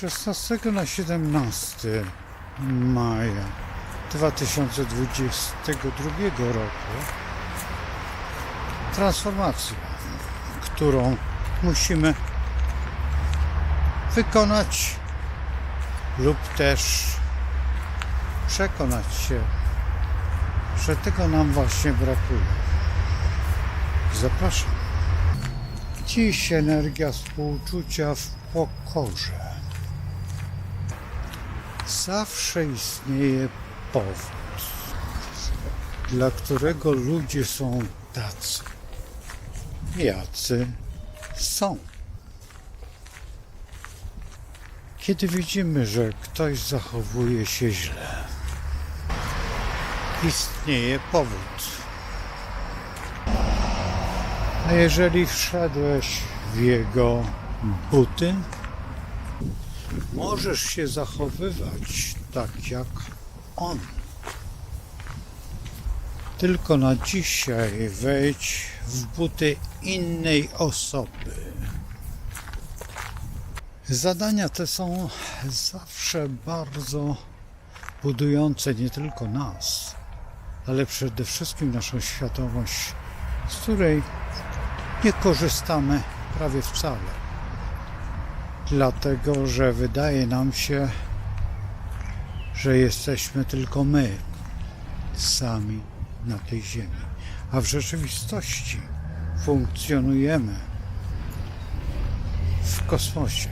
16 na 17 maja 2022 roku transformacja, którą musimy wykonać lub też przekonać się, że tego nam właśnie brakuje. Zapraszam. Dziś energia współczucia w pokorze. Zawsze istnieje powód, dla którego ludzie są tacy, jacy są. Kiedy widzimy, że ktoś zachowuje się źle, istnieje powód. A jeżeli wszedłeś w jego buty, możesz się zachowywać tak jak on. Tylko na dzisiaj wejdź w buty innej osoby. Zadania te są zawsze bardzo budujące nie tylko nas, ale przede wszystkim naszą świadomość, z której nie korzystamy prawie wcale. Dlatego, że wydaje nam się, że jesteśmy tylko my sami na tej ziemi, a w rzeczywistości funkcjonujemy w kosmosie.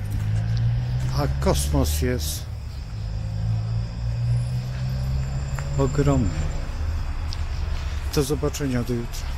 A kosmos jest ogromny. Do zobaczenia do jutra.